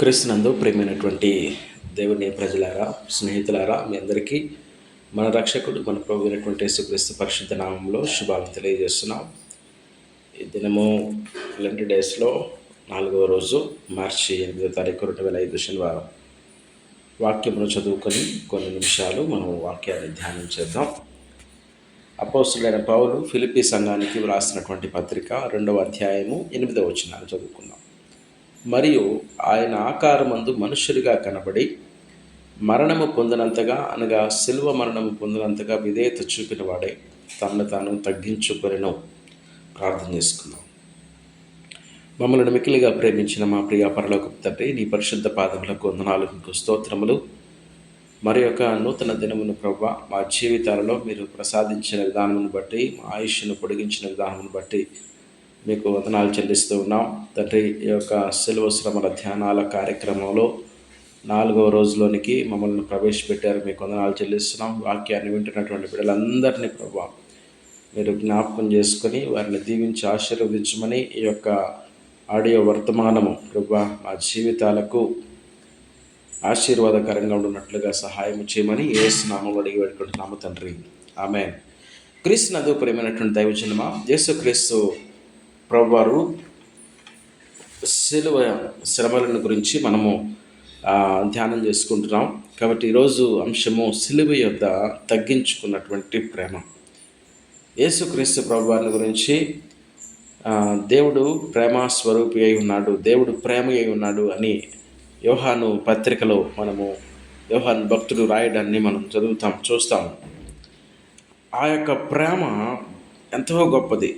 క్రీస్తునందు ప్రేమైనటువంటి దేవుని ప్రజలారా స్నేహితులారా మీ అందరికీ మన రక్షకుడు మన ప్రభు అయినటువంటి యేసుక్రీస్తు పరిశుద్ధ నామంలో శుభాలు తెలియజేస్తున్నాం. ఈ దినము లెంటి డేస్లో నాలుగవ రోజు మార్చి ఎనిమిదో తారీఖు రెండు వేల ఐదు శనివారం. వాక్యమును చదువుకొని కొన్ని నిమిషాలు మనం వాక్యాన్ని ధ్యానం చేద్దాం. అపోస్తులైన పౌలు ఫిలిపీ సంఘానికి వ్రాసినటువంటి పత్రిక రెండవ అధ్యాయము ఎనిమిదవ వచనాన్ని చదువుకున్నాం మరియు ఆయన ఆకారమందు మనుష్యుడిగా కనబడి మరణము పొందినంతగా అనగా శిల్వ మరణము పొందినంతగా విధేయత చూపిన వాడే తనను తాను తగ్గించుకొనిను. ప్రార్థన చేసుకుందాం. మమ్మల్ని మికిలిగా ప్రేమించిన మా ప్రియ పరలోకపు తండ్రి నీ పరిశుద్ధ పాదములకు వందనాలు మీకు స్తోత్రములు. మరి యొక్క నూతన దినమును ప్రభ మా జీవితాలలో మీరు ప్రసాదించిన విధానమును బట్టి మా ఆయుష్ను పొడిగించిన విధానమును బట్టి మీకు వందనాలు చెల్లిస్తూ ఉన్నాం. తండ్రి ఈ యొక్క సెలవు శ్రమల ధ్యానాల కార్యక్రమంలో నాలుగవ రోజులోనికి మమ్మల్ని ప్రవేశపెట్టారు. మీకు వందనాలు చెల్లిస్తున్నాం. వాక్యాన్ని వింటున్నటువంటి బిడ్డలందరినీ ప్రభు మీరు జ్ఞాపకం చేసుకొని వారిని దీవించి ఆశీర్వదించమని ఈ యొక్క ఆడియో వర్తమానము ప్రభా మా జీవితాలకు ఆశీర్వాదకరంగా ఉన్నట్లుగా సహాయం చేయమని ఏ స్నామం అడిగి పెట్టుకుంటున్నాము తండ్రి. ఆమె క్రీస్తు నదు ప్రేమైనటువంటి దైవజనమా యేసుక్రీస్తు ప్రభువారు శిలువ శ్రమలను గురించి మనము ధ్యానం చేసుకుంటున్నాం. కాబట్టి ఈరోజు అంశము సిలువ యొద్ద తగ్గించుకున్నటువంటి ప్రేమ. యేసుక్రీస్తు ప్రభువారిని గురించి దేవుడు ప్రేమ స్వరూపి అయి ఉన్నాడు దేవుడు ప్రేమ అయి ఉన్నాడు అని యోహాను పత్రికలో మనము యోహాను భక్తుడు రాయడాన్ని మనం చదువుతాం చూస్తాం. ఆ యొక్క ప్రేమ ఎంతో గొప్పది.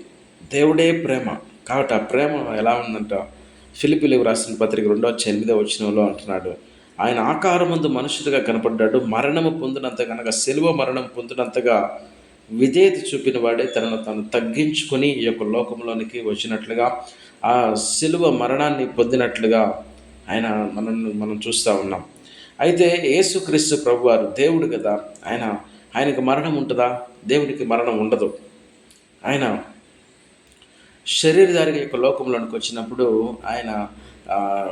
దేవుడే ప్రేమ. కాబట్టి ఆ ప్రేమ ఎలా ఉందంట? ఫిలిపిలికి రాసిన పత్రిక రెండో వచ్చి ఎనిమిదో వచ్చినంలో అంటున్నాడు. ఆయన ఆకారం ముందు మనుషుడిగా కనపడ్డాడు. మరణము పొందినంత కనుక సెలువ మరణం పొందినంతగా విధేయత చూపిన వాడే తనను తను తగ్గించుకొని ఈ యొక్క లోకంలోనికి వచ్చినట్లుగా ఆ సిలువ మరణాన్ని పొందినట్లుగా ఆయన మనల్ని మనం చూస్తూ ఉన్నాం. అయితే యేసుక్రీస్తు ప్రభువారు దేవుడు కదా ఆయన ఆయనకు మరణం ఉంటుందా? దేవునికి మరణం ఉండదు. ఆయన శరీరధారి యొక్క లోకంలోనికి వచ్చినప్పుడు ఆయన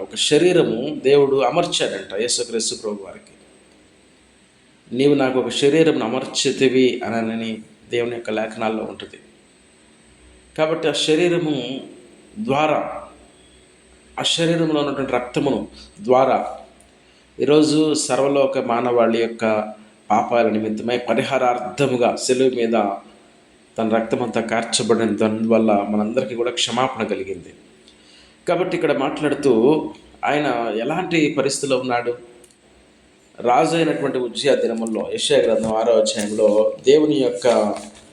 ఒక శరీరము దేవుడు అమర్చాడంట యేసుక్రీస్తు ప్రభు వారికి. నీవు నాకు ఒక శరీరం అమర్చితివి అనని దేవుని యొక్క లేఖనాల్లో ఉంటుంది. కాబట్టి ఆ శరీరము ద్వారా ఆ శరీరంలో ఉన్నటువంటి రక్తమును ద్వారా ఈరోజు సర్వలోక మానవాళి యొక్క పాపాల నిమిత్తమై పరిహారార్థముగా సెలువు మీద తన రక్తమంతా కార్చబడిన దానివల్ల మనందరికీ కూడా క్షమాపణ కలిగింది. కాబట్టి ఇక్కడ మాట్లాడుతూ ఆయన ఎలాంటి పరిస్థితిలో ఉన్నాడు? రాజు అయినటువంటి ఉజ్జయ దినముల్లో యెషయా గ్రంథం ఆరో అధ్యాయంలో దేవుని యొక్క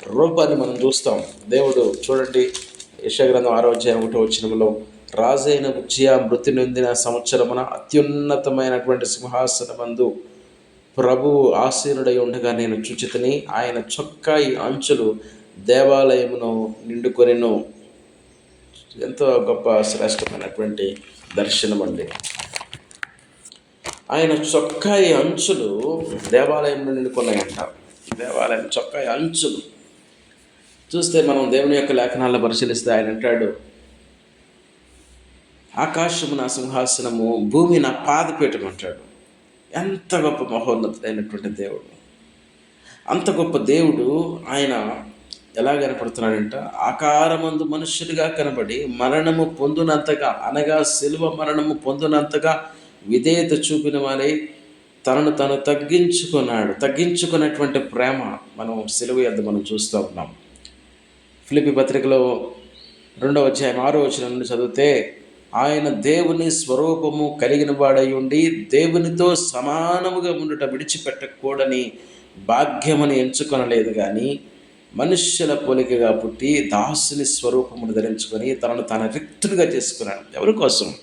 రూపాన్ని మనం చూస్తాం. దేవుడు చూడండి యెషయా గ్రంథం ఆరో అధ్యాయం ఒకటో వచ్చినంలో రాజు అయిన ఉజ్జయ మృతి నొందిన సంవత్సరమున అత్యున్నతమైనటువంటి సింహాసనమందు ప్రభువు ఆసీనుడై ఉండగా నేను చూచితని ఆయన చొక్కాయి అంచులు దేవాలయమును నిండుకొనిను. ఎంతో గొప్ప శ్రేష్టమైనటువంటి దర్శనం అండి. ఆయన చొక్కాయి అంచులు దేవాలయంలో నిండుకున్నాయంట. దేవాలయం చొక్కాయి అంచులు. చూస్తే మనం దేవుని యొక్క లేఖనాల్లో పరిశీలిస్తే ఆయన అంటాడు ఆకాశము నా సింహాసనము భూమి నా పాదపీఠం అంటాడు. ఎంత గొప్ప మహోన్నతుడైనటువంటి దేవుడు. అంత గొప్ప దేవుడు ఆయన ఎలా కనపడుతున్నాడంట? ఆకారమందు మనుష్యుడిగా కనబడి మరణము పొందునంతగా అనగా శిలువ మరణము పొందునంతగా విధేయత చూపిన వారై తనను తను తగ్గించుకున్నాడు. తగ్గించుకున్నటువంటి ప్రేమ మనం సెలవు యొద్ద మనం చూస్తూ ఉన్నాం. ఫిలిపి పత్రికలో రెండవ అధ్యాయం ఆరో వచ్చిన నుండి చదివితే ఆయన దేవుని స్వరూపము కలిగిన వాడై ఉండి దేవునితో సమానముగా ఉండుట విడిచిపెట్టకూడని భాగ్యమని ఎంచుకొనలేదు కానీ మనుష్యుల పోలికగా పుట్టి దాసుని స్వరూపమును ధరించుకొని తనను తాను రిక్తునిగా చేసుకున్నాడు. ఎవరి కోసం?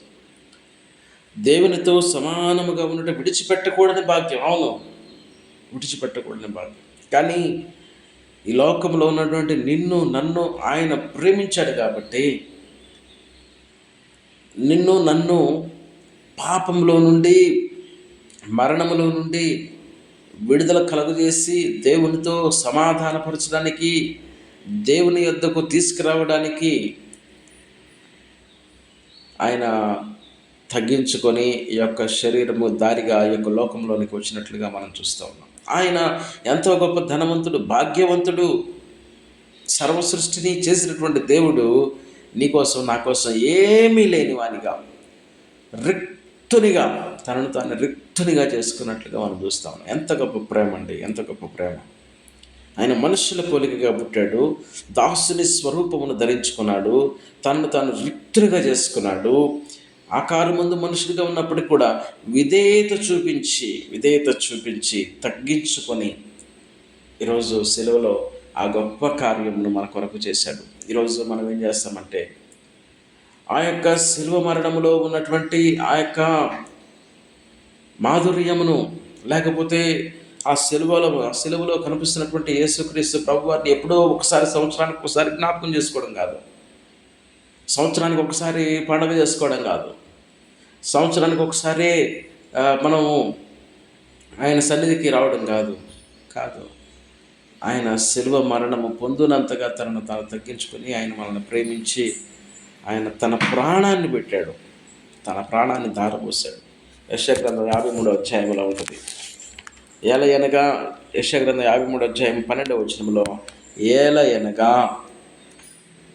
దేవునితో సమానముగా ఉన్నట్టు విడిచిపెట్టకూడని భాగ్యం. అవును విడిచిపెట్టకూడని భాగ్యం. కానీ ఈ లోకంలో ఉన్నటువంటి నిన్ను నన్ను ఆయన ప్రేమించాడు కాబట్టి నిన్ను నన్ను పాపంలో నుండి మరణములో నుండి విడుదల కలుగజేసి దేవునితో సమాధానపరచడానికి దేవుని యొద్దకు తీసుకురావడానికి ఆయన తగ్గించుకొని ఈ యొక్క శరీరము దారిగా ఈ యొక్క లోకంలోనికి వచ్చినట్లుగా మనం చూస్తూ ఉన్నాం. ఆయన ఎంతో గొప్ప ధనవంతుడు భాగ్యవంతుడు సర్వ సృష్టిని చేసినటువంటి దేవుడు నీకోసం నా కోసం ఏమీ లేని వానిగా రిక్తునిగా తనను తాను రిక్తునిగా చేసుకున్నట్లుగా మనం చూస్తా ఉన్నాం. ఎంత గొప్ప ప్రేమ అండి ఎంత గొప్ప ప్రేమ. ఆయన మనుషుల పోలికగా పుట్టాడు దాసుని స్వరూపమును ధరించుకున్నాడు తనను తాను రిక్తునిగా చేసుకున్నాడు. ఆకారు ముందు మనుషులుగా ఉన్నప్పటికీ కూడా విధేయత చూపించి విధేయత చూపించి తగ్గించుకొని ఈరోజు సెలవులో ఆ గొప్ప కార్యమును మన కొరకు చేశాడు. ఈరోజు మనం ఏం చేస్తామంటే ఆ యొక్క శిల్వ మరణములో ఉన్నటువంటి ఆ యొక్క మాధుర్యమును లేకపోతే ఆ సెలవులో ఆ సెలవులో కనిపిస్తున్నటువంటి యేసుక్రీస్తు ప్రభు వారిని ఎప్పుడో ఒకసారి సంవత్సరానికి ఒకసారి జ్ఞాపకం చేసుకోవడం కాదు. సంవత్సరానికి ఒకసారి పండగ చేసుకోవడం కాదు. సంవత్సరానికి ఒకసారి మనం ఆయన సన్నిధికి రావడం కాదు కాదు. ఆయన శిల్వ మరణము పొందునంతగా తనను తాను తగ్గించుకొని ఆయన మనల్ని ప్రేమించి ఆయన తన ప్రాణాన్ని పెట్టాడు. తన ప్రాణాన్ని దారపోసాడు యశగ్రంథం యాభై మూడో అధ్యాయంలో ఉంటుంది. ఏల ఎనగా యశగ్రంథం యాభై మూడో అధ్యాయం పన్నెండవ వచనంలో ఏల ఎనగా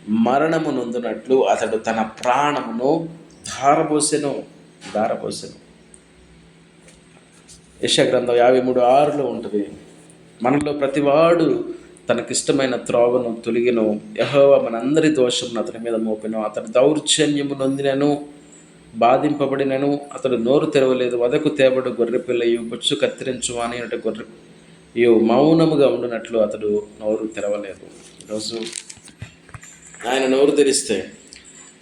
మరణము నొందినట్లు అతడు తన ప్రాణమును ధారపోసెను ధారపోసెను యశగ్రంథం యాభై మూడు ఆరులో ఉంటుంది. మనలో ప్రతివాడు తనకిష్టమైన త్రోవను తొలిగిను. యహోవ మనందరి దోషమును అతని మీద మోపెను. అతని దౌర్జన్యము నొందినను బాధింపబడినను అతడు నోరు తెరవలేదు వదకు తేబడు గొర్రెపిల్లయు బొచ్చు కత్తిరించు అని గొర్రె ఇయో మౌనముగా ఉండినట్లు అతడు నోరు తెరవలేదు. ఈరోజు ఆయన నోరు తెరిస్తే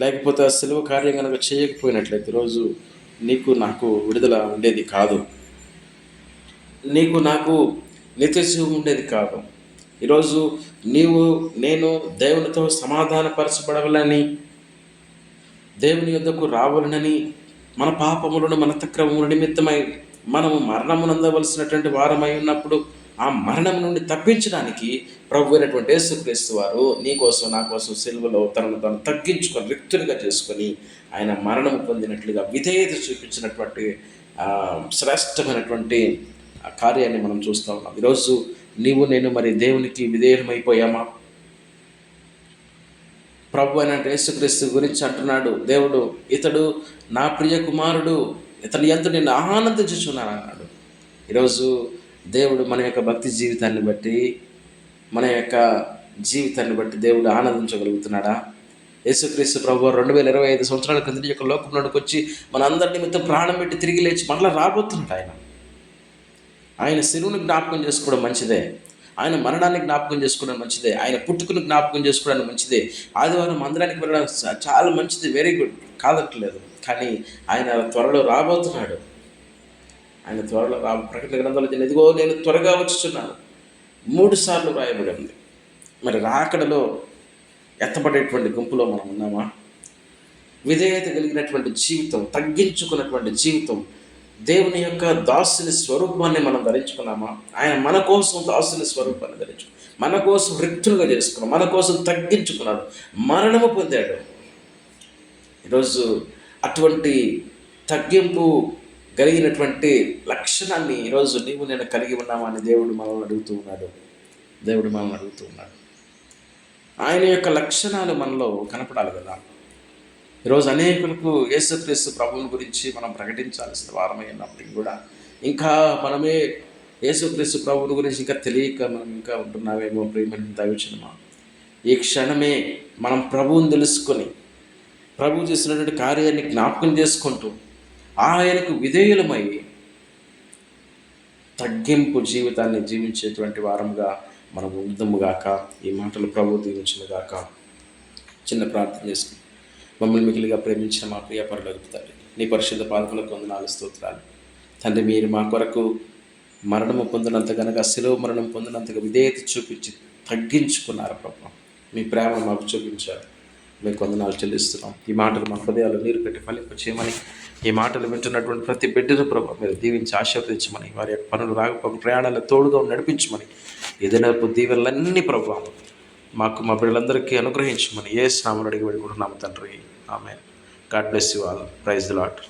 లేకపోతే ఆ సెలవు కార్యం కనుక చేయకపోయినట్లయితే ఈరోజు నీకు నాకు విడుదల ఉండేది కాదు. నీకు నాకు నిత్య ఉండేది కాదు. ఈరోజు నీవు నేను దేవునితో సమాధానపరచబడవలని దేవుని యొద్దకు రావాలనని మన పాపములను మన తక్రమముల నిమిత్తమై మనము మరణమునందవలసినటువంటి వారమై ఉన్నప్పుడు ఆ మరణం నుండి తప్పించడానికి ప్రభు అయినటువంటి యేసుక్రీస్తు వారు నీకోసం నా కోసం సెలవులో తనను తను తగ్గించుకొని రిక్తునిగా చేసుకొని ఆయన మరణం పొందినట్లుగా విధేయత చూపించినటువంటి శ్రేష్టమైనటువంటి కార్యాన్ని మనం చూస్తూ ఉన్నాం. ఈరోజు నీవు నేను మరి దేవునికి విధేయమైపోయామా ప్రభు అయిన యేసుక్రీస్తు గురించి అంటున్నాడు. దేవుడు ఇతడు నా ప్రియ కుమారుడు ఇతని ఎంత నేను ఆనందించుచున్నాను అన్నాడు. ఈరోజు దేవుడు మన యొక్క భక్తి జీవితాన్ని బట్టి మన యొక్క జీవితాన్ని బట్టి దేవుడు ఆనందించగలుగుతున్నాడా? యేసుక్రీస్తు ప్రభు రెండు వేల ఇరవై ఐదు సంవత్సరాల క్రింద యొక్క లోకంలోకి వచ్చి మన అందరి నిమిత్తం ప్రాణం పెట్టి తిరిగి లేచి మళ్ళీ రాబోతున్నాడు ఆయన. ఆయన శిరువుని జ్ఞాపకం చేసుకోవడం మంచిదే. ఆయన మరణాన్ని జ్ఞాపకం చేసుకోవడం మంచిదే. ఆయన పుట్టుకుని జ్ఞాపకం చేసుకోవడం మంచిదే. ఆదివారం మందిరానికి వెళ్ళడం చాలా మంచిది. వెరీ గుడ్ కాదట్లేదు కానీ ఆయన త్వరలో రాబోతున్నాడు. ఆయన త్వరలో రా ప్రకటన గ్రంథంలో ఎదిగో నేను త్వరగా వచ్చుచున్నాను. మూడు సార్లు రాయబడి ఉంది మరి రాకడలో ఎత్తబడేటువంటి గుంపులో మనం ఉన్నామా? విధేయత కలిగినటువంటి జీవితం తగ్గించుకున్నటువంటి జీవితం దేవుని యొక్క దాసుని స్వరూపాన్ని మనం ధరించుకున్నామా? ఆయన మన కోసం దాసుని స్వరూపాన్ని ధరించు మన కోసం రిక్తులుగా చేసుకున్నాం మన కోసం తగ్గించుకున్నాడు మరణము పొందాడు. ఈరోజు అటువంటి తగ్గింపు కలిగినటువంటి లక్షణాన్ని ఈరోజు నీవు నేను కలిగి ఉన్నామా అని దేవుడు మనల్ని అడుగుతూ ఉన్నాడు. దేవుడు మనల్ని అడుగుతూ ఉన్నాడు. ఆయన యొక్క లక్షణాలు మనలో కనపడాలి కదా. ఈరోజు అనేకులకు యేసుక్రీస్తు ప్రభువుని గురించి మనం ప్రకటించాల్సిన వారమై ఉన్నప్పటికీ కూడా ఇంకా మనమే యేసుక్రీస్తు ప్రభువుని గురించి ఇంకా తెలియక మనం ఇంకా ఉంటున్నామేమో ప్రేమని దయవచనమా ఈ క్షణమే మనం ప్రభువుని తెలుసుకొని ప్రభు చేసినటువంటి కార్యాన్ని జ్ఞాపకం చేసుకుంటూ ఆయనకు విధేయులమై తగ్గింపు జీవితాన్ని జీవించేటువంటి వారంగా మనం ఉందముగాక ఈ మాటలు ప్రభు దీవించినగాక చిన్న ప్రార్థన చేసుకుని మమ్మల్ని మిగిలిగా ప్రేమించిన మా ప్రియ పరులకు తండ్రి. నీ పరిశుద్ధ పాదకులకు వందనాలు స్తోత్రాలు. తండ్రి మీరు మా కొరకు మరణము పొందినంత కనుక సెలవు మరణం పొందినంతగా విధేయత చూపించి తగ్గించుకున్నారు ప్రభు. మీ ప్రేమ మాకు చూపించారు. మీకు వందనాలు చెల్లిస్తున్నాం. ఈ మాటలు మా హృదయాలు నీరు పెట్టి ఫలింప చేయమని ఈ మాటలు వింటున్నటువంటి ప్రతి బిడ్డను ప్రభు మీరు దీవించి ఆశీర్వదించమని వారి యొక్క పనులు రాకపోక ప్రయాణాలు తోడుగా నడిపించమని ఏదైనా దీవెనలన్నీ ప్రభు మాకు మా బిడ్డలందరికీ అనుగ్రహించమని ఏ స్నామని అడిగి పెడుకుంటున్నాము తండ్రి. ఆమె God bless you all. Praise the lord